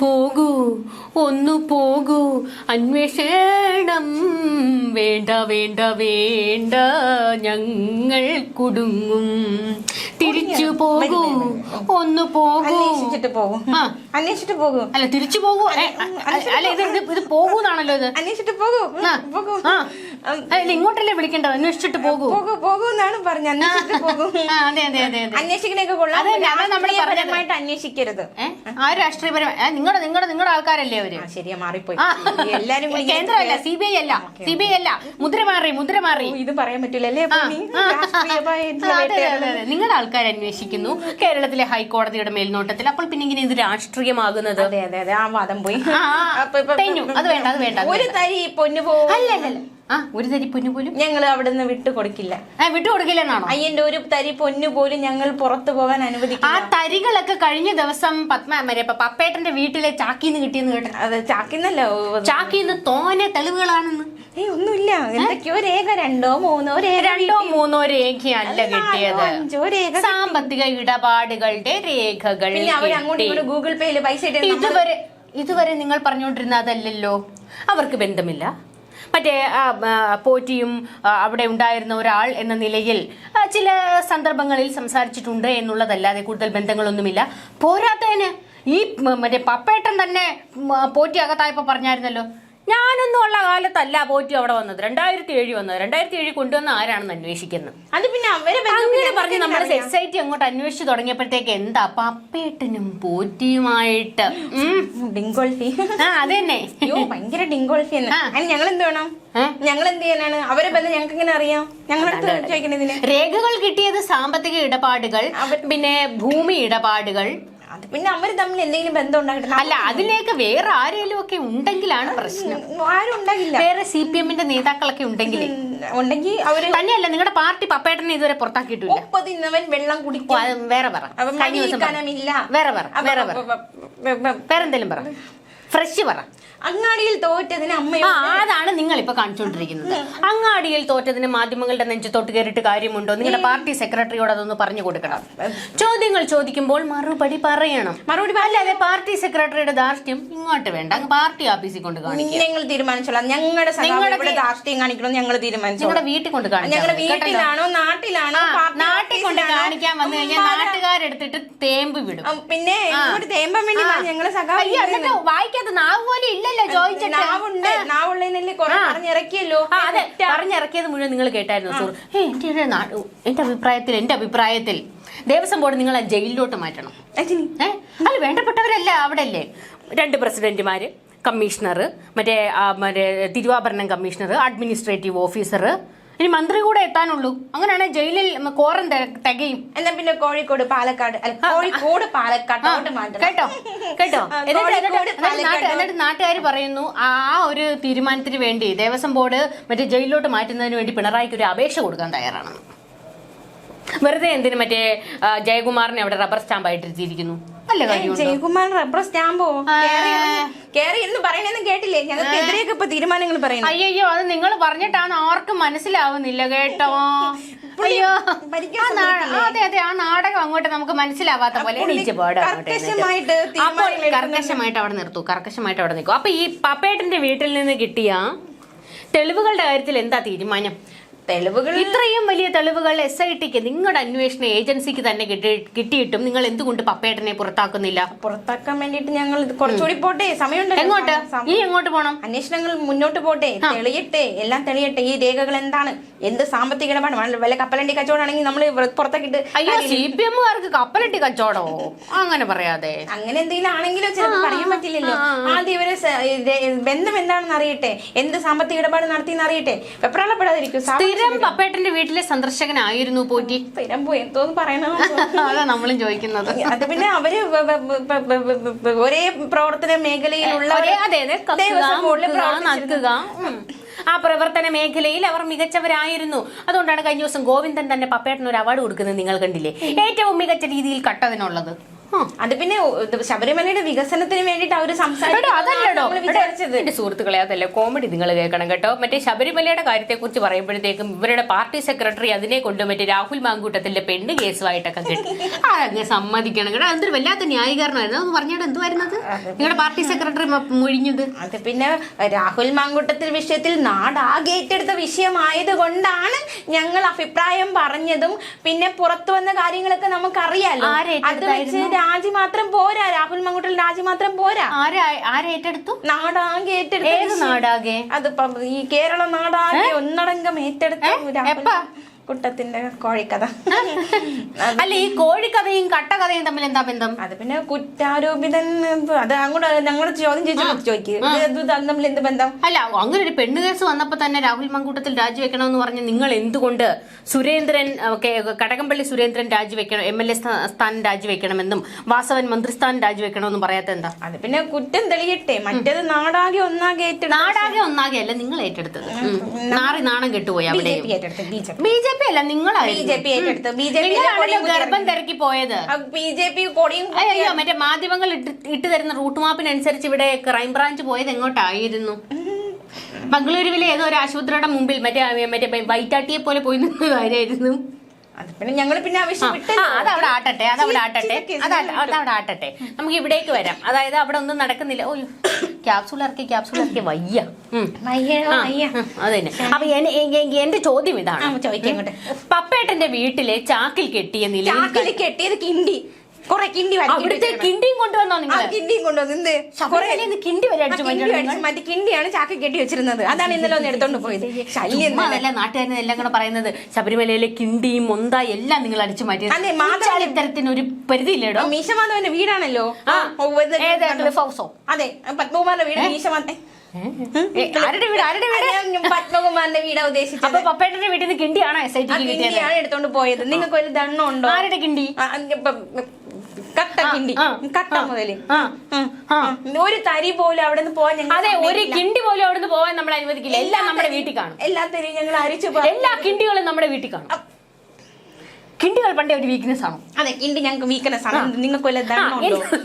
പോകൂ ഒന്നു പോകൂ. അന്വേഷണം വേണ്ട വേണ്ട വേണ്ട. ഞങ്ങൾ കുടുങ്ങും. തിരിച്ചു പോകൂ. ഒന്ന് പോകൂ. അന്വേഷിച്ചിട്ട് പോകും. അന്വേഷിച്ചിട്ട് പോകും. അല്ല തിരിച്ചു പോകൂ. അല്ല ഇത് ഇത് പോകൂന്നാണല്ലോ ഇത്? അന്വേഷിച്ചിട്ട് പോകൂ. പോകൂ. അല്ല ഇങ്ങോട്ടല്ലേ വിളിക്കേണ്ടത്? അന്വേഷിച്ചിട്ട് പോകൂ. പോകൂ പോകൂ എന്നാണ് പറഞ്ഞത്. അന്വേഷിച്ചിട്ട് പോകും. അതെ അതെ അതെ അന്വേഷിക്കണൊക്കെ കൊള്ളാം. രാഷ്ട്രീയപരമായിട്ട് അന്വേഷിക്കരുത്. ആ രാഷ്ട്രീയപരമായി നിങ്ങളുടെ നിങ്ങളുടെ നിങ്ങളുടെ ആൾക്കാരല്ലേ അവർ? ശരിയാ മാറിപ്പോയി. എല്ലാരും കൂടി കേന്ദ്രമല്ല സി ബി ഐ അല്ല സി ബി ഐ അല്ല. മുദ്ര മാറി മുദ്ര മാറി. ഇത് പറയാൻ പറ്റില്ല അല്ലേ. നിങ്ങളുടെ ആൾക്കാർ അന്വേഷിക്കുന്നു. കേരളത്തിലെ ഹൈക്കോടതിയുടെ മേൽനോട്ടത്തിൽ. അപ്പോൾ പിന്നെ ഇങ്ങനെ ഇത് രാഷ്ട്രീയമാകുന്നത്? അതെ അതെ അതെ. ആ വാദം പോയി. അത് വേണ്ട, അത് വേണ്ട, ഒരു തരി പൊന്നു പോകും അല്ല അല്ല അല്ല ആ ഒരു തരി പൊന്നു പോലും? ഞങ്ങൾ അവിടെ നിന്ന് വിട്ടു കൊടുക്കില്ല. ആ എന്നാണോ അയ്യന്റെ ഒരു തരി പൊന്നു പോലും ഞങ്ങൾ പുറത്തു പോകാൻ അനുവദിക്കും ആ തരികളൊക്കെ കഴിഞ്ഞ ദിവസം പത്മ മറ്റേ പപ്പേട്ടന്റെ വീട്ടിലെ ചാക്കിന്ന് കിട്ടിയെന്ന് കേട്ടു. അതെ ചാക്കിന്നല്ല ചാക്കിന്ന് തോനെ തെളിവുകളാണെന്ന്. ഏയ് ഒന്നുമില്ല. എന്തൊക്കെയോ രേഖ രണ്ടോ മൂന്നോ രേഖ രണ്ടോ മൂന്നോ രേഖയല്ല കിട്ടിയത്. അഞ്ചോ രേഖ സാമ്പത്തിക ഇടപാടുകളുടെ രേഖകൾ പിന്നെ അവർ അങ്ങോട്ട് ഗൂഗിൾ പേയിൽ പൈസ ഇതുവരെ ഇതുവരെ നിങ്ങൾ പറഞ്ഞുകൊണ്ടിരുന്ന അതല്ലല്ലോ. അവർക്ക് ബന്ധമില്ല. മറ്റേ പോറ്റിയും അവിടെ ഉണ്ടായിരുന്ന ഒരാൾ എന്ന നിലയിൽ ചില സന്ദർഭങ്ങളിൽ സംസാരിച്ചിട്ടുണ്ട് എന്നുള്ളതല്ലാതെ കൂടുതൽ ബന്ധങ്ങളൊന്നുമില്ല. പോരാത്തതിന് ഈ മറ്റേ പപ്പേട്ടൻ തന്നെ പോറ്റി അകത്തായപ്പോ പറഞ്ഞായിരുന്നല്ലോ. ഞാനൊന്നും ഉള്ള കാലത്തല്ല പോറ്റി അവിടെ വന്നത്. രണ്ടായിരത്തി ഏഴ് വന്നത്. രണ്ടായിരത്തി ഏഴ് കൊണ്ടുവന്ന ആരാണെന്ന് അന്വേഷിക്കുന്നത് അത് പിന്നെ അവരെ അങ്ങനെ പറഞ്ഞ് നമ്മുടെ സൊസൈറ്റി അങ്ങോട്ട് അന്വേഷിച്ച് തുടങ്ങിയപ്പോഴത്തേക്ക് എന്താ പപ്പേട്ടനും പോറ്റിയുമായിട്ട്. ഡിങ്കോൾഫി ആ അത് തന്നെ ഭയങ്കര ഡിങ്കോൾഫി ഞങ്ങൾ എന്ത് വേണം? ഞങ്ങൾ എന്ത് ചെയ്യാനാണ്? അവരെ ബന്ധം ഞങ്ങൾക്ക് എങ്ങനെ അറിയാം? ഞങ്ങളടുത്ത് ചോദിക്കണതിന് രേഖകൾ കിട്ടിയത് സാമ്പത്തിക ഇടപാടുകൾ പിന്നെ ഭൂമി ഇടപാടുകൾ അത് പിന്നെ അവർ തമ്മിൽ എന്തെങ്കിലും ബന്ധം ഉണ്ടായിട്ടില്ല അല്ല അതിലേക്ക് വേറെ ആരെങ്കിലും ഒക്കെ ഉണ്ടെങ്കിലാണ് പ്രശ്നം. ആരും ഉണ്ടാകില്ല. വേറെ സി പി എമ്മിന്റെ നേതാക്കളൊക്കെ ഉണ്ടെങ്കിൽ ഉണ്ടെങ്കിൽ അവർ തന്നെയല്ല നിങ്ങളുടെ പാർട്ടി പപ്പേട്ടനെ ഇതുവരെ പുറത്താക്കിയിട്ടില്ല. ഉപ്പ് തിന്നവൻ വെള്ളം കുടിക്കും. വേറെ പറ. വേറെ പറ. വേറെ പറ. വേറെ വേറെന്തെങ്കിലും പറ. ഫ്രഷ് പറ. അങ്ങാടിയിൽ തോറ്റതിന് അമ്മയോ അതാണ് നിങ്ങൾ ഇപ്പൊ കാണിച്ചുകൊണ്ടിരിക്കുന്നത് അങ്ങാടിയിൽ തോറ്റതിന് മാധ്യമങ്ങളുടെ നെഞ്ചത്തോട്ട് കയറിയിട്ട് കാര്യമുണ്ടോ? നിങ്ങളുടെ പാർട്ടി സെക്രട്ടറിയോട് അതൊന്ന് പറഞ്ഞു കൊടുക്കണം. ചോദ്യങ്ങൾ ചോദിക്കുമ്പോൾ മറുപടി പറയണം. മറുപടി അല്ലാതെ പാർട്ടി സെക്രട്ടറിയുടെ ധാർഷ്ട്യം ഇങ്ങോട്ട് വേണ്ട. അങ്ങ് പാർട്ടി ഓഫീസിൽ കൊണ്ട് കാണിക്കും ഞങ്ങൾ തീരുമാനിച്ചോളാം. ഞങ്ങളുടെ നിങ്ങളുടെ ധാർഷ്ട്യം കാണിക്കണം ഞങ്ങൾ തീരുമാനിച്ചു നിങ്ങളുടെ വീട്ടിൽ കൊണ്ട് കാണിക്കണം ഞങ്ങളുടെ വീട്ടിലാണോ നാട്ടിലാണോ നാട്ടിൽ കൊണ്ട് കാണിക്കാൻ വന്നു കഴിഞ്ഞാൽ നാട്ടുകാരെടുത്തിട്ട് തേമ്പ് വിടും. പിന്നെ തേമ്പാൻ വേണ്ടി ഞങ്ങളെ എന്നിട്ട് വായിക്കാത്ത നാവ് പോലും ഇല്ലല്ലോ ചോദിച്ചിട്ട്. നാവുണ്ട്. നാവുള്ളതിനല്ലേ കുറെ പറഞ്ഞിറക്കിയല്ലോ. ആ അതെ. പറഞ്ഞിറക്കിയത് മുഴുവൻ നിങ്ങൾ കേട്ടായിരുന്നു സോറി. എന്റെ എന്റെ അഭിപ്രായത്തിൽ എന്റെ അഭിപ്രായത്തിൽ ദേവസ്വം ബോർഡ് നിങ്ങളെ ജയിലിലോട്ട് മാറ്റണം. അല്ല വേണ്ടപ്പെട്ടവരല്ല അവിടെ അല്ലേ രണ്ട് പ്രസിഡന്റുമാര് കമ്മീഷണർ മറ്റേ മറ്റേ തിരുവാഭരണം കമ്മീഷണർ അഡ്മിനിസ്ട്രേറ്റീവ് ഓഫീസർ ഇനി മന്ത്രി കൂടെ എത്താനുള്ളൂ. അങ്ങനെയാണെങ്കിൽ ജയിലിൽ കോറം തികയും. എന്നാ പിന്നെ കോഴിക്കോട് പാലക്കാട്. അല്ല കോഴിക്കോട് മാറ്റണം. കേട്ടോ കേട്ടോ. എന്നിട്ട് പാലക്കാട്. നാട്ടുകാർ പറയുന്നു ആ ഒരു തീരുമാനത്തിന് വേണ്ടി ദേവസ്വം ബോർഡ് മറ്റേ ജയിലിലോട്ട് മാറ്റുന്നതിന് വേണ്ടി പിണറായിക്ക് ഒരു അപേക്ഷ കൊടുക്കാൻ തയ്യാറാണെന്ന് വെറുതെ എന്തിനു മറ്റേ ജയകുമാറിനെ അവിടെ റബ്ബർ സ്റ്റാമ്പ് ആയിട്ട് ഇരുത്തിയിരിക്കുന്നു? നല്ല കാര്യമുണ്ടോ ജയകുമാർ റബ്ബർ സ്റ്റാമ്പോ കേറി എന്ന് പറയണെന്ന് കേട്ടില്ലേ? ഞങ്ങൾക്ക് എതിരെയൊക്കെ ഇപ്പൊ തീരുമാനങ്ങൾ പറയുന്നു. അയ്യോ അത് നിങ്ങൾ പറഞ്ഞിട്ടാണ് ആർക്കും മനസ്സിലാവുന്നില്ല കേട്ടോ. അയ്യോ. അതെ അതെ ആ നാടകം അങ്ങോട്ട് നമുക്ക് മനസ്സിലാവാത്ത പോലെ. കർക്കശമായിട്ട് അവിടെ നിർത്തൂ കർക്കശമായിട്ട് അവിടെ നിൽക്കും. അപ്പൊ ഈ പപ്പേട്ടന്റെ വീട്ടിൽ നിന്ന് കിട്ടിയ തെളിവുകളുടെ കാര്യത്തിൽ എന്താ തീരുമാനം? തെളിവുകൾ ഇത്രയും വലിയ തെളിവുകൾ എസ് ഐ ടിക്ക് നിങ്ങളുടെ അന്വേഷണ ഏജൻസിക്ക് തന്നെ കിട്ടി- കിട്ടിയിട്ടും നിങ്ങൾ എന്തുകൊണ്ട് പപ്പേട്ടനെ പുറത്താക്കുന്നില്ല? പുറത്താക്കാൻ വേണ്ടിട്ട് ഞങ്ങൾ കുറച്ചുകൂടി പോട്ടെ സമയമുണ്ട് എങ്ങോട്ട്? ഈ എങ്ങോട്ട് പോണം? അന്വേഷണങ്ങൾ മുന്നോട്ട് പോട്ടെ തെളിയട്ടെ എല്ലാം തെളിയട്ടെ. ഈ രേഖകൾ എന്താണ്? എന്ത് സാമ്പത്തിക ഇടപാടാണ് വല്ല കപ്പലണ്ടി കച്ചവടമാണെങ്കിൽ നമ്മൾ പുറത്തേക്കിട്ട് അയ്യോ സി പി എമ്മുകാർക്ക് കപ്പലണ്ടി കച്ചവടോ അങ്ങനെ പറയാതെ. അങ്ങനെ എന്തെങ്കിലും ആണെങ്കിലോ ചിലപ്പോൾ പറയാൻ പറ്റില്ലല്ലോ. ആദ്യം ഇവരെ ബന്ധം എന്താണെന്ന് അറിയട്ടെ? എന്ത് സാമ്പത്തിക ഇടപാട് നടത്തിയെന്ന് അറിയട്ടെ? വെപ്രാളപ്പെടാതിരിക്കും. സ്ഥിരം പപ്പേട്ടന്റെ വീട്ടിലെ സന്ദർശകനായിരുന്നു പോറ്റി. സ്ഥിരം എന്തോന്ന് പറയണോ അതാ നമ്മളും ചോദിക്കുന്നത്. അത് പിന്നെ അവർ ഒരേ പ്രവർത്തന മേഖലയിലുള്ള ആ പ്രവർത്തന മേഖലയിൽ അവർ മികച്ചവരായിരുന്നു. അതുകൊണ്ടാണ് കഴിഞ്ഞ ദിവസം ഗോവിന്ദൻ തന്നെ പപ്പേട്ടന് ഒരു അവാർഡ് കൊടുക്കുന്നത് നിങ്ങൾ കണ്ടില്ലേ? ഏറ്റവും മികച്ച രീതിയിൽ കട്ടതിനുള്ളത്. അത് പിന്നെ ശബരിമലയുടെ വികസനത്തിന് വേണ്ടിട്ട് അവർ സംസാരിച്ചത് സുഹൃത്തുക്കളെ അതല്ല കോമഡി നിങ്ങൾ കേൾക്കണം കേട്ടോ. മറ്റേ ശബരിമലയുടെ കാര്യത്തെക്കുറിച്ച് പറയുമ്പോഴത്തേക്കും ഇവരുടെ പാർട്ടി സെക്രട്ടറി അതിനെ കൊണ്ട് മറ്റേ രാഹുൽ മാങ്കൂട്ടത്തിന്റെ പെണ്ണ് കേസുമായിട്ടൊക്കെ കിട്ടി അതങ്ങ് സമ്മതിക്കണം കേട്ടോ. അതൊരു വല്ലാത്ത ന്യായീകരണമായിരുന്നു. അതൊന്ന് പറഞ്ഞിട്ട് എന്തുവായിരുന്നത്? നിങ്ങളുടെ പാർട്ടി സെക്രട്ടറി മുഴിഞ്ഞത്. അത് പിന്നെ രാഹുൽ മാങ്കൂട്ടത്തിൽ വിഷയത്തിൽ നാടാകെ ഏറ്റെടുത്ത വിഷയമായത് കൊണ്ടാണ് ഞങ്ങൾ അഭിപ്രായം പറഞ്ഞതും. പിന്നെ പുറത്തു വന്ന കാര്യങ്ങളൊക്കെ നമുക്കറിയാലോ. അത് വെച്ച് രാജി മാത്രം പോരാ. രാഹുൽ മങ്കുട്ടൽ രാജി മാത്രം പോരാ. ഏറ്റെടുത്തു? ആരേറ്റെടുത്തു നാടാകെ ഏറ്റെടുത്തു. നാടാകെ? അതിപ്പം ഈ കേരള നാടാകെ ഒന്നടങ്കം ഏറ്റെടുത്തു രാഹുൽ? കുട്ടത്തിന്റെ കോഴിക്കഥ. അല്ല ഈ കോഴിക്കഥയും കട്ടകഥയും തമ്മിൽ എന്താ ബന്ധം? അത് പിന്നെ കുറ്റാരോപിതൻ അത് അങ്ങോട്ട് ഞങ്ങളുടെ ചോദ്യം ചോദിച്ചു ചോദിക്കും. തമ്മിൽ എന്ത് ബന്ധം? അല്ല അങ്ങനെ ഒരു പെണ്ണു കേസ് വന്നപ്പോ തന്നെ രാഹുൽ മങ്കൂട്ടത്തിൽ രാജിവെക്കണമെന്ന് പറഞ്ഞ് നിങ്ങൾ എന്തുകൊണ്ട് സുരേന്ദ്രൻ കടകംപള്ളി സുരേന്ദ്രൻ രാജിവെക്കണം എം എൽ എ സ്ഥാനം രാജിവെക്കണമെന്നും വാസവൻ മന്ത്രിസ്ഥാനം രാജിവെക്കണമെന്നും പറയാത്ത എന്താ? അത് പിന്നെ കുറ്റം തെളിയട്ടെ. മറ്റേത് നാടാകെ ഒന്നാകെ ഏറ്റെടുത്തു നാടാകെ ഒന്നാകെ അല്ല നിങ്ങൾ ഏറ്റെടുത്തത്. നാറി നാണം കെട്ടുപോയി അവിടെ P B J P. B J P അല്ല ബി ജെ പി ഏറ്റെടുത്ത്. ബി ജെ പി നിങ്ങളാണല്ലോ ഗർഭം തിരക്കി പോയത്. ബി ജെ പി കൊടിയും അയ്യോ മറ്റേ മാധ്യമങ്ങൾ ഇട്ട് ഇട്ട് തരുന്ന റൂട്ട് മാപ്പിനനുസരിച്ച് ഇവിടെ ക്രൈംബ്രാഞ്ച് പോയത് എങ്ങോട്ടായിരുന്നു? ബംഗളൂരുവിലെ ഏതോ ഒരു ആശുപത്രിയുടെ മുമ്പിൽ മറ്റേ മറ്റേ വൈറ്റാട്ടിയെ പോലെ പോയി നിന്ന കാര്യമായിരുന്നു. അത് പിന്നെ ഞങ്ങൾ പിന്നെ ആവശ്യം അത് അവിടെ അതവിടെ അത് അതവിടെ ആട്ടട്ടെ. അത് ആട്ടട്ടെ. നമുക്ക് ഇവിടേക്ക് വരാം. അതായത് അവിടെ ഒന്നും നടക്കുന്നില്ല. ഓ ക്യാപ്സൂൾ ഇറക്കി ക്യാപ്സൂൾ ഇറക്കി. വയ്യ. അതന്നെ അപ്പൊ എന്റെ ചോദ്യം ഇതാണ്. പപ്പേട്ടന്റെ വീട്ടിലെ ചാക്കിൽ കെട്ടിയ ചാക്കിൽ കെട്ടിയത് കിണ്ടി. കൊറേ കിണ്ടി അവിടുത്തെ. കിണ്ടിയും കൊണ്ടുവന്നോ നിങ്ങൾ കിണ്ടിയും കൊണ്ടുവന്ന്. എന്ത്? കിണ്ടി വരെ മറ്റേ അടിച്ചു കിണ്ടി മാറ്റി കിണ്ടിയാണ് ചാക്കി കെട്ടി വെച്ചിരുന്നത്. അതാണ് ഇന്നലെ ഒന്ന് എടുത്തോണ്ട് പോയത്. ശല്യം അതല്ല എല്ലാം കൂടെ പറയുന്നത് ശബരിമലയിലെ കിണ്ടിയും മൊന്ത എല്ലാം നിങ്ങൾ അടിച്ചു മാറ്റി ഇത്തരത്തിന് ഒരു പരിധിയില്ലേടോ മീശമാധവന്റെ വീടാണല്ലോ. ഹൗസോ? അതെ പത്മകുമാറിന്റെ വീട് മീശമാധവൻ ആരുടെ വീട്? ആരുടെ വീട്? പത്മകുമാറിന്റെ വീടാ ഉദ്ദേശിച്ചത്. അപ്പൊ പപ്പേട്ടന്റെ വീട്ടിൽ നിന്ന് കിണ്ടിയാണോ എസ് ഐ ടി കിണ്ടിയാണ് എടുത്തോണ്ട് പോയത്. നിങ്ങൾക്ക് ഒരു ദണ്ണുണ്ടോ ആരുടെ കിണ്ടി? കട്ട കിണ്ടി. കട്ട മുതൽ. ഒരു തരി പോലും അവിടെ നിന്ന് പോവാൻ ഞങ്ങൾ അതെ ഒരു കിണ്ടി പോലും അവിടെ നിന്ന് പോവാൻ നമ്മൾ അനുവദിക്കില്ല. എല്ലാം നമ്മുടെ വീട്ടിൽ കാണും. എല്ലാ തരിയും ഞങ്ങൾ അരിച്ചു എല്ലാ കിണ്ടികളും നമ്മുടെ വീട്ടിൽ കാണും. കിണ്ടികൾ പണ്ടേ ഒരു വീക്ക്നെസ് ആണോ. അതെ കിണ്ടി ഞങ്ങൾക്ക് വീക്ക്നെസ് ആണ്. നിങ്ങൾക്ക്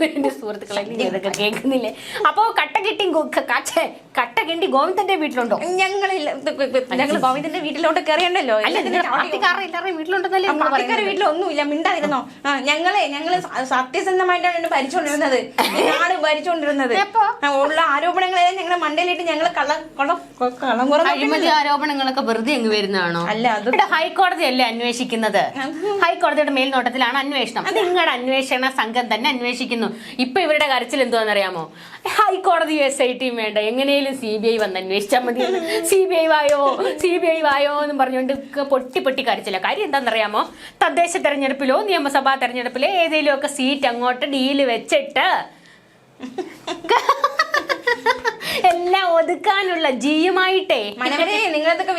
എന്റെ- സുഹൃത്തുക്കളെ ഇതൊക്കെ കേൾക്കുന്നില്ലേ? അപ്പോ കട്ടകിട്ടി കട്ടകിണ്ടി ഗോവിന്ദന്റെ വീട്ടിലുണ്ടോ? ഞങ്ങളില്ല ഞങ്ങൾ ഗോവിന്ദന്റെ വീട്ടിലോട്ട് കയറിയണ്ടല്ലോ വീട്ടിലുണ്ടെന്നല്ലേ പറയുന്നത്? വീട്ടിലൊന്നുമില്ല മിണ്ടാതിരുന്നോ? ആ ഞങ്ങളെ ഞങ്ങൾ സത്യസന്ധമായിട്ടാണ് ഭരിച്ചുകൊണ്ടിരുന്നത് നാട് ഭരിച്ചുകൊണ്ടിരുന്നത് ഉള്ള ആരോപണങ്ങളെല്ലാം ഞങ്ങളെ മണ്ടയിലിട്ട് ഞങ്ങൾ കള്ള കള അഴിമതി ആരോപണങ്ങളൊക്കെ വെറുതെ അങ്ങ് വരുന്നതാണോ? അല്ല, അത് ഇവിടെ ഹൈക്കോടതി അല്ലേ അന്വേഷിക്കുന്നത്? ഹൈക്കോടതിയുടെ മേൽനോട്ടത്തിലാണ് അന്വേഷണം. നിങ്ങളുടെ അന്വേഷണ സംഘം തന്നെ അന്വേഷിക്കുന്നു. ഇപ്പൊ ഇവരുടെ കരച്ചിൽ എന്തുവാണെന്നറിയാമോ ഹൈക്കോടതി എസ് ഐ ടിയും വേണ്ട എങ്ങനെയും സി ബി ഐ വന്ന് അന്വേഷിച്ചാൽ മതി സി ബി ഐ വായോ? സി ബി ഐ വായോ എന്ന് പറഞ്ഞുകൊണ്ട് പൊട്ടി പൊട്ടി കരച്ചില്ല കാര്യം എന്താണെന്നറിയാമോ തദ്ദേശ തെരഞ്ഞെടുപ്പിലോ നിയമസഭാ തെരഞ്ഞെടുപ്പിലോ ഏതെങ്കിലും ഒക്കെ സീറ്റ് അങ്ങോട്ട് ഡീൽ വെച്ചിട്ട് എല്ലാം ഒതുക്കാനുള്ള ജിയുമായിട്ടേ. മനോരെ നിങ്ങളതൊക്കെ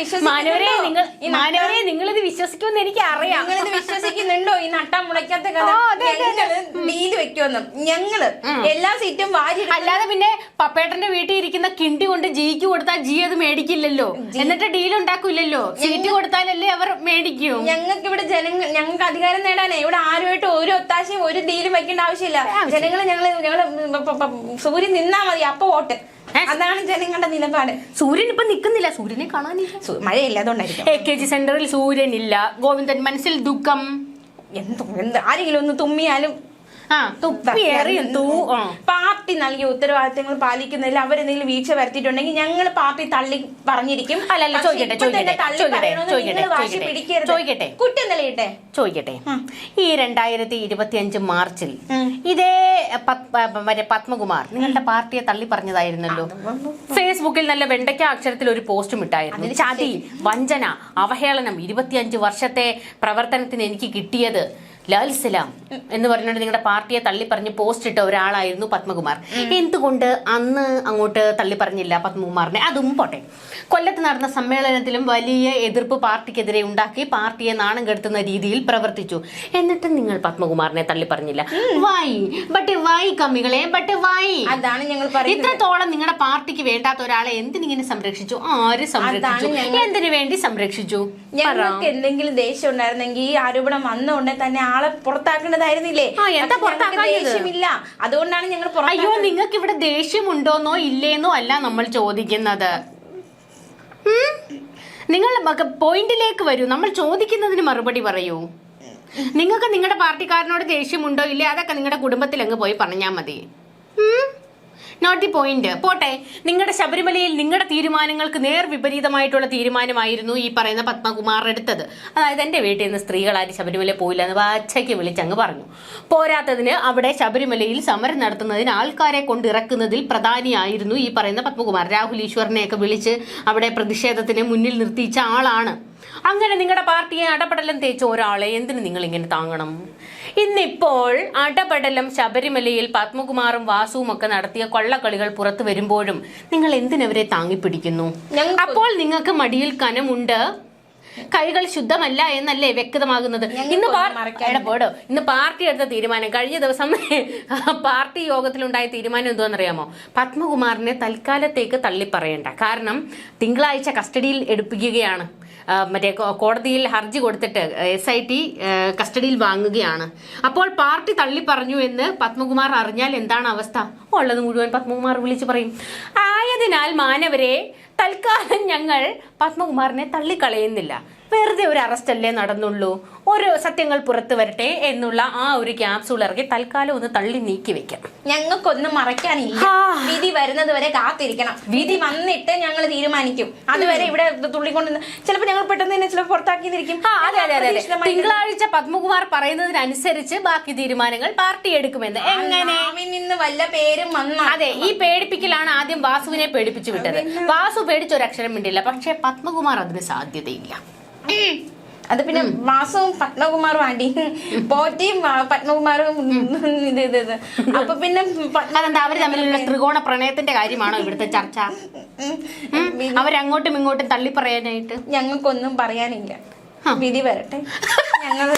നിങ്ങൾ മനോരെ നിങ്ങൾ ഇത് വിശ്വസിക്കുമെന്ന് എനിക്ക് അറിയാം ഞങ്ങളിത് വിശ്വസിക്കുന്നുണ്ടോ? ഈ നട്ടാ മുളയ്ക്കാത്ത കഥ. ഞങ്ങൾ വെക്കുമെന്ന്. ഞങ്ങൾ എല്ലാ സീറ്റും വാരി. അല്ലാതെ പിന്നെ പപ്പേട്ടന്റെ വീട്ടിൽ ഇരിക്കുന്ന കിണ്ടി കൊണ്ട് ജിക്ക് കൊടുത്താൽ ജി അത് മേടിക്കില്ലല്ലോ. എന്നിട്ട് ഡീൽ ഉണ്ടാക്കില്ലല്ലോ. സീറ്റ് കൊടുത്താലല്ലേ അവർ മേടിക്കൂ. ഞങ്ങൾക്ക് ഇവിടെ ജനങ്ങൾ ഞങ്ങൾക്ക് അധികാരം നേടാനേ. ഇവിടെ ആരുമായിട്ട് ഒരു ഒത്താശയും ഒരു ഡീലും വെക്കേണ്ട ആവശ്യമില്ല. ജനങ്ങൾ ഞങ്ങൾ ഞങ്ങൾ പ- പ- സൂര്യൻ നിന്നാ മതി. അപ്പൊ വോട്ട്. അതാണ് ജനങ്ങളുടെ നിലപാട്. സൂര്യൻ ഇപ്പൊ നിക്കുന്നില്ല സൂര്യനെ കാണാനില്ല മഴയില്ല അതുകൊണ്ടായിരിക്കും എ കെ ജി സെന്ററിൽ സൂര്യനില്ല ഗോവിന്ദൻ മനസ്സിൽ ദുഃഖം. എന്തോ എന്ത് ആരെങ്കിലും ഒന്ന് തുമ്മിയാലും ആ തുപ്പി എറിയും തൂ. പാർട്ടി നൽകിയ ഉത്തരവാദിത്തങ്ങൾ പാലിക്കുന്നതിൽ അവരെന്തെങ്കിലും വീഴ്ച വരുത്തിയിട്ടുണ്ടെങ്കിൽ ഞങ്ങൾ പാർട്ടി തള്ളി പറഞ്ഞിരിക്കും. അല്ലല്ല, ചോദിക്കട്ടെ, ചോദിക്കട്ടെ, ചോദിക്കട്ടെ, ചോദിക്കട്ടെ. കുറ്റം തെളിയട്ടെ. ചോദിക്കട്ടെ. ഈ രണ്ടായിരത്തി ഇരുപത്തി അഞ്ച് മാർച്ചിൽ ഇതേ മറ്റേ പത്മകുമാർ നിങ്ങളുടെ പാർട്ടിയെ തള്ളി പറഞ്ഞതായിരുന്നല്ലോ. ഫേസ്ബുക്കിൽ നല്ല വെണ്ടയ്ക്ക അക്ഷരത്തിൽ ഒരു പോസ്റ്റും ഇട്ടായിരുന്നു. ചതി വഞ്ചന അവഹേളനം ഇരുപത്തിയഞ്ച് വർഷത്തെ പ്രവർത്തനത്തിന് എനിക്ക് കിട്ടിയത്. ലാൽ സലാം എന്ന് പറഞ്ഞുകൊണ്ട് നിങ്ങളുടെ പാർട്ടിയെ തള്ളി പറഞ്ഞ് പോസ്റ്റ് ഇട്ട ഒരാളായിരുന്നു പത്മകുമാർ. എന്തുകൊണ്ട് അന്ന് അങ്ങോട്ട് തള്ളി പറഞ്ഞില്ല പത്മകുമാറിനെ? അതും പോട്ടെ. കൊല്ലത്ത് നടന്ന സമ്മേളനത്തിലും വലിയ എതിർപ്പ് പാർട്ടിക്കെതിരെ ഉണ്ടാക്കി പാർട്ടിയെ നാണം കെടുത്തുന്ന രീതിയിൽ പ്രവർത്തിച്ചു. എന്നിട്ട് നിങ്ങൾ പത്മകുമാറിനെ തള്ളി പറഞ്ഞില്ല വൈ ബട്ട് വൈ കമ്മികളെ? ബട്ട് വൈ അതാണ് ഞങ്ങൾ പറയുന്നത്. ഇത്രത്തോളം നിങ്ങളുടെ പാർട്ടിക്ക് വേണ്ടാത്ത ഒരാളെ എന്തിനിങ്ങനെ സംരക്ഷിച്ചു? ആര് സംരക്ഷിച്ചു? എന്തിനു വേണ്ടി സംരക്ഷിച്ചു? ഞങ്ങൾക്ക് എന്തെങ്കിലും ദേഷ്യം ഉണ്ടായിരുന്നെങ്കിൽ ഈ ആരോപണം വന്ന ഉടനെ തന്നെ ആളെ പുറത്താക്കേണ്ടതായിരുന്നില്ലേ? എന്താ ദേഷ്യമില്ല. അതുകൊണ്ടാണ് ഞങ്ങൾ അയ്യോ നിങ്ങൾക്ക് ഇവിടെ ദേഷ്യമുണ്ടോന്നോ ഇല്ലേന്നോ അല്ല നമ്മൾ ചോദിക്കുന്നത്? നിങ്ങൾ പോയിന്റിലേക്ക് വരൂ. നമ്മൾ ചോദിക്കുന്നതിന് മറുപടി പറയൂ. നിങ്ങൾക്ക് നിങ്ങളുടെ പാർട്ടിക്കാരനോട് ദേഷ്യമുണ്ടോ ഇല്ലേ? അതൊക്കെ നിങ്ങളുടെ കുടുംബത്തിൽ അങ്ങ് പോയി പറഞ്ഞാൽ മതി. നോട്ട് പോയിന്റ് പോട്ടെ നിങ്ങളുടെ ശബരിമലയിൽ നിങ്ങളുടെ തീരുമാനങ്ങൾക്ക് നേർ വിപരീതമായിട്ടുള്ള തീരുമാനമായിരുന്നു ഈ പറയുന്ന പത്മകുമാർ എടുത്തത്. അതായത് എന്റെ വീട്ടിൽ നിന്ന് സ്ത്രീകളാരും ശബരിമല പോയില്ല എന്ന് വാച്ചയ്ക്ക് വിളിച്ചങ്ങ് പറഞ്ഞു. പോരാത്തതിന് അവിടെ ശബരിമലയിൽ സമരം നടത്തുന്നതിന് ആൾക്കാരെ കൊണ്ട് ഇറക്കുന്നതിൽ പ്രധാനിയായിരുന്നു ഈ പറയുന്ന പത്മകുമാർ. രാഹുൽ ഈശ്വറിനെയൊക്കെ വിളിച്ച് അവിടെ പ്രതിഷേധത്തിന് മുന്നിൽ നിർത്തിച്ച ആളാണ്. അങ്ങനെ നിങ്ങളുടെ പാർട്ടിയെ അടപടലം തേച്ച ഒരാളെ എന്തിനു നിങ്ങൾ ഇങ്ങനെ താങ്ങണം? ഇന്നിപ്പോൾ അടപടലം ശബരിമലയിൽ പത്മകുമാറും വാസുവും ഒക്കെ നടത്തിയ കൊള്ളക്കളികൾ പുറത്തു വരുമ്പോഴും നിങ്ങൾ എന്തിനവരെ താങ്ങിപ്പിടിക്കുന്നു? പിടിക്കുന്നു അപ്പോൾ നിങ്ങൾക്ക് മടിയിൽ കനമുണ്ട്. കൈകൾ ശുദ്ധമല്ല എന്നല്ലേ വ്യക്തമാകുന്നത്? ഇന്ന് പാർ- മറക്കാൻ എടാ പോടോ ഇന്ന് പാർട്ടി എടുത്ത തീരുമാനം. കഴിഞ്ഞ ദിവസം പാർട്ടി യോഗത്തിലുണ്ടായ തീരുമാനം എന്തുവാണെന്നറിയാമോ പത്മകുമാറിനെ തൽക്കാലത്തേക്ക് തള്ളിപ്പറയണ്ട. കാരണം തിങ്കളാഴ്ച കസ്റ്റഡിയിൽ എടുപ്പിക്കുകയാണ്. മറ്റേ കോടതിയിൽ ഹർജി കൊടുത്തിട്ട് എസ് ഐ ടി കസ്റ്റഡിയിൽ വാങ്ങുകയാണ്. അപ്പോൾ പാർട്ടി തള്ളി പറഞ്ഞു എന്ന് പത്മകുമാർ അറിഞ്ഞാൽ എന്താണ് അവസ്ഥ? ഉള്ളത് മുഴുവൻ പത്മകുമാർ വിളിച്ചു പറയും. ആയതിനാൽ മാനവരെ തൽക്കാലം ഞങ്ങൾ പത്മകുമാറിനെ തള്ളിക്കളയുന്നില്ല. വെറുതെ ഒരു അറസ്റ്റ് അല്ലേ നടന്നുള്ളൂ? ഒരു സത്യങ്ങൾ പുറത്തു വരട്ടെ എന്നുള്ള ആ ഒരു ക്യാപ്സൂൾ ഇറക്കി തൽക്കാലം ഒന്ന് തള്ളി നീക്കി വെക്കാം. ഞങ്ങൾക്കൊന്നും മറയ്ക്കാനില്ല. വിധി വരുന്നത് വരെ കാത്തിരിക്കണം. വിധി വന്നിട്ട് ഞങ്ങൾ തീരുമാനിക്കും. അതുവരെ ഇവിടെ തുള്ളിക്കൊണ്ട് ചിലപ്പോൾ ഞങ്ങൾ പെട്ടെന്ന് തന്നെ ചിലപ്പോൾ പുറത്താക്കിയിരിക്കും. തിങ്കളാഴ്ച പത്മകുമാർ പറയുന്നതിനനുസരിച്ച് ബാക്കി തീരുമാനങ്ങൾ പാർട്ടി എടുക്കുമെന്ന്. എങ്ങനെ? നിന്ന് വല്ല പേരും വന്ന അതെ ഈ പേടിപ്പിക്കലാണ് ആദ്യം വാസുവിനെ പേടിപ്പിച്ചു വിട്ടത്. വാസു പേടിച്ചൊരക്ഷരം മിണ്ടില്ല പക്ഷെ പത്മകുമാർ അതിന് സാധ്യതയില്ല. അത് പിന്നെ വാസവും പത്മകുമാറും ആണ്ടി. പോറ്റിയും പത്മകുമാറും ഇത് ഇത് ഇത്. അപ്പൊ പിന്നെ അതെന്താ അവർ തമ്മിലുള്ള ത്രികോണ പ്രണയത്തിന്റെ കാര്യമാണോ ഇവിടുത്തെ ചർച്ച? അവരങ്ങോട്ടും ഇങ്ങോട്ടും തള്ളി പറയാനായിട്ട് ഞങ്ങൾക്കൊന്നും പറയാനില്ല. വിധി വരട്ടെ. ഞങ്ങൾ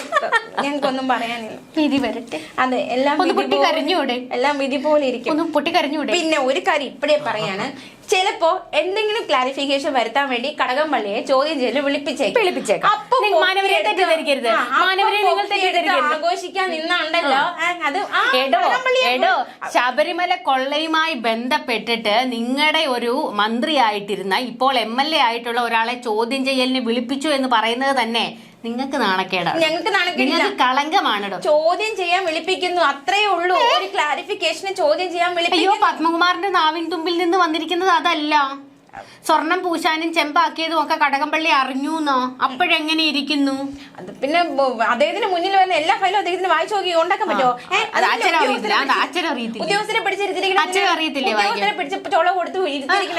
ഞങ്ങൾക്കൊന്നും പറയാനില്ല. വിധി വരട്ടെ. അതെ എല്ലാം ഒന്ന് പൊട്ടി കരഞ്ഞൂടെ? എല്ലാം വിധി പോലെ ഇരിക്കും. പൊട്ടി കരഞ്ഞൂടെ? പിന്നെ ഒരു കാര്യം ഇപ്പഴേ പറയാണ്. ചിലപ്പോ എന്തെങ്കിലും ക്ലാരിഫിക്കേഷൻ വരുത്താൻ വേണ്ടി കടകംപള്ളിയെ ചോദ്യം ചെയ്ത് വിളിപ്പിച്ചേക്കും. വിളിപ്പിച്ചേക്കാം. അപ്പൊ നിങ്ങൾ മാനവരെ തെറ്റിദ്ധരിക്കരുത്. മാനവരെ നിങ്ങൾ തെറ്റിദ്ധരിക്കരുത്. ആഘോഷിക്കാൻ നിന്നുണ്ടല്ലോ. അത് എടോ ശബരിമല കൊള്ളയുമായി ബന്ധപ്പെട്ടിട്ട് നിങ്ങളുടെ ഒരു മന്ത്രിയായിട്ടിരുന്ന ഇപ്പോൾ എം എൽ എ ആയിട്ടുള്ള ഒരാളെ ചോദ്യം ചെയ്യലിന് വിളിപ്പിച്ചു എന്ന് പറയുന്നത് തന്നെ നിങ്ങൾക്ക് നാണക്കേടാണ് ഞങ്ങൾക്ക് നാണക്കേടില്ല. നിങ്ങൾക്ക് കളങ്കമാണെടോ. ചോദ്യം ചെയ്യാൻ വിളിപ്പിക്കുന്നു. അത്രേ ഉള്ളൂ. ഒരു ക്ലാരിഫിക്കേഷന് ചോദ്യം ചെയ്യാൻ അയ്യോ വിളിപ്പിക്കുന്നു. പത്മകുമാറിന്റെ നാവിൻ തുമ്പിൽ നിന്ന് വന്നിരിക്കുന്നത് അതല്ല. സ്വർണം പൂശാനും ചെമ്പാക്കിയതും ഒക്കെ കടകംപള്ളി അറിഞ്ഞു എന്നോ അപ്പോഴെങ്ങനെ ഇരിക്കുന്നു? അത് പിന്നെ അദ്ദേഹത്തിന് മുന്നിൽ വന്ന എല്ലാ ഫയലും അദ്ദേഹത്തിന് വായിച്ചു നോക്കി ഉണ്ടാക്കാൻ പറ്റുമോ? ഉദ്യോഗസ്ഥരെ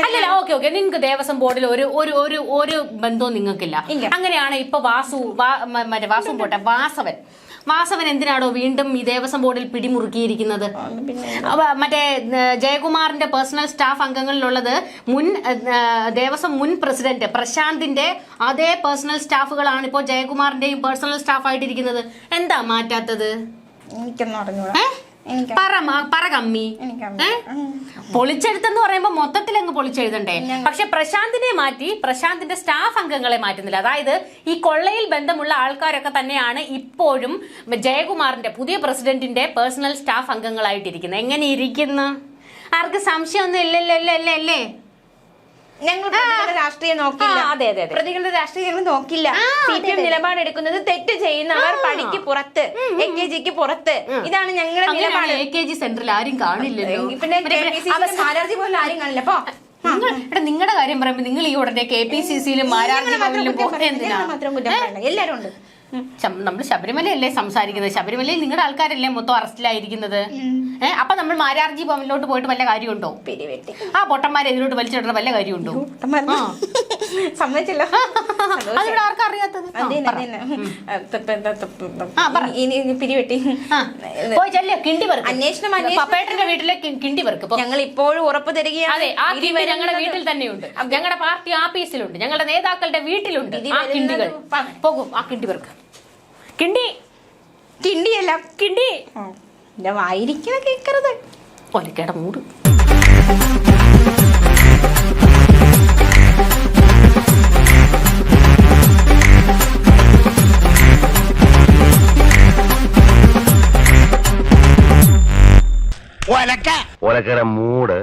അല്ലല്ല ഓക്കെ ഓക്കെ. നിങ്ങൾക്ക് ദേവസ്വം ബോർഡിൽ ഒരു ഒരു ഒരു ഒരു ബന്ധവും നിങ്ങൾക്കില്ല. അങ്ങനെയാണ് ഇപ്പൊ വാസു മറ്റേ വാസു പോട്ടെ വാസവൻ. വാസവൻ എന്തിനാണോ വീണ്ടും ഈ ദേവസ്വം ബോർഡിൽ പിടിമുറുക്കിയിരിക്കുന്നത്? മറ്റേ ജയകുമാറിന്റെ പേഴ്സണൽ സ്റ്റാഫ് അംഗങ്ങളിലുള്ളത് മുൻ ദേവസ്വം മുൻ പ്രസിഡന്റ് പ്രശാന്തിന്റെ അതേ പേഴ്സണൽ സ്റ്റാഫുകളാണ് ഇപ്പോൾ ജയകുമാറിന്റെയും പേഴ്സണൽ സ്റ്റാഫായിട്ടിരിക്കുന്നത്. എന്താ മാറ്റാത്തത്? എനിക്കൊന്നും അറിഞ്ഞൂടാ. പറ പറ കമ്മി? പൊളിച്ചെഴുത്തെന്ന് പറയുമ്പോൾ മൊത്തത്തിൽ അങ്ങ് പൊളിച്ചെഴുതണ്ടേ പക്ഷെ പ്രശാന്തിനെ മാറ്റി പ്രശാന്തിന്റെ സ്റ്റാഫ് അംഗങ്ങളെ മാറ്റുന്നില്ല. അതായത് ഈ കൊള്ളയിൽ ബന്ധമുള്ള ആൾക്കാരൊക്കെ തന്നെയാണ് ഇപ്പോഴും ജയകുമാറിന്റെ പുതിയ പ്രസിഡന്റിന്റെ പേഴ്സണൽ സ്റ്റാഫ് അംഗങ്ങളായിട്ടിരിക്കുന്നത്. എങ്ങനെ ഇരിക്കുന്നു? ആർക്ക് സംശയമൊന്നും ഇല്ലല്ലോ അല്ലേ അല്ലേ ഞങ്ങൾ രാഷ്ട്രീയം നോക്കില്ല. അതെ, അതെ. പ്രതികളുടെ രാഷ്ട്രീയം ഞങ്ങൾ നോക്കില്ല. സി പി എം നിലപാടെടുക്കുന്നത് തെറ്റ് ചെയ്യുന്നവർ പണിക്ക് പുറത്ത് എ കെ ജിക്ക് പുറത്ത്. ഇതാണ് ഞങ്ങളുടെ നിലപാട്. എ കെ ജി സെന്ററിൽ ആരും കാണില്ല പിന്നെ സ്ഥാനാർത്ഥി പോലും ആരും കാണില്ല. അപ്പൊ നിങ്ങൾ എടാ നിങ്ങളുടെ കാര്യം പറയുമ്പോൾ നിങ്ങൾ ഈ ഉടനെ കെ പി സി സിയിലും മാരാർജി ഭവനിലും പോകുന്നത് എല്ലാരും ഉണ്ട്. നമ്മൾ ശബരിമലയല്ലേ സംസാരിക്കുന്നത്? ശബരിമലയിൽ നിങ്ങളുടെ ആൾക്കാരല്ലേ മൊത്തം അറസ്റ്റിലായിരിക്കുന്നത്? ഏഹ് അപ്പൊ നമ്മൾ മാരാർജി ഭവനിലോട്ട് പോയിട്ട് വല്ല കാര്യമുണ്ടോ? പിരിവെട്ടി ആ പൊട്ടന്മാരെ എതിരോട്ട് വലിച്ചിടുന്ന വല്ല കാര്യമുണ്ടോ. സമ്മതിച്ചല്ലോ. അതിവിടെ ആർക്കും അറിയാത്തത്? പിരിവെട്ടി പോയി ചെല്ലേ കിണ്ടി വെറുക്കും. അന്വേഷണം, അന്വേഷണം. പപ്പേട്ടന്റെ വീട്ടിലെ കിണ്ടി. ഞങ്ങൾ ഇപ്പോഴും ഉറപ്പ് തരികയാണ്. അതെ ആ കിണ്ടി ഞങ്ങളുടെ വീട്ടിൽ തന്നെയുണ്ട്. ഞങ്ങളുടെ പാർട്ടി ആഫീസിലുണ്ട്. ഞങ്ങളുടെ നേതാക്കളുടെ വീട്ടിലുണ്ട് ആ കിണ്ടികൾ. പോകും ആ കിണ്ടി കിണ്ടി. കിണ്ടിയല്ല കിണ്ടി. എന്റെ വായിരിക്കണ കേക്കരുത്. ഒലക്കയുടെ മൂട്. ഒലക്കര മൂട്.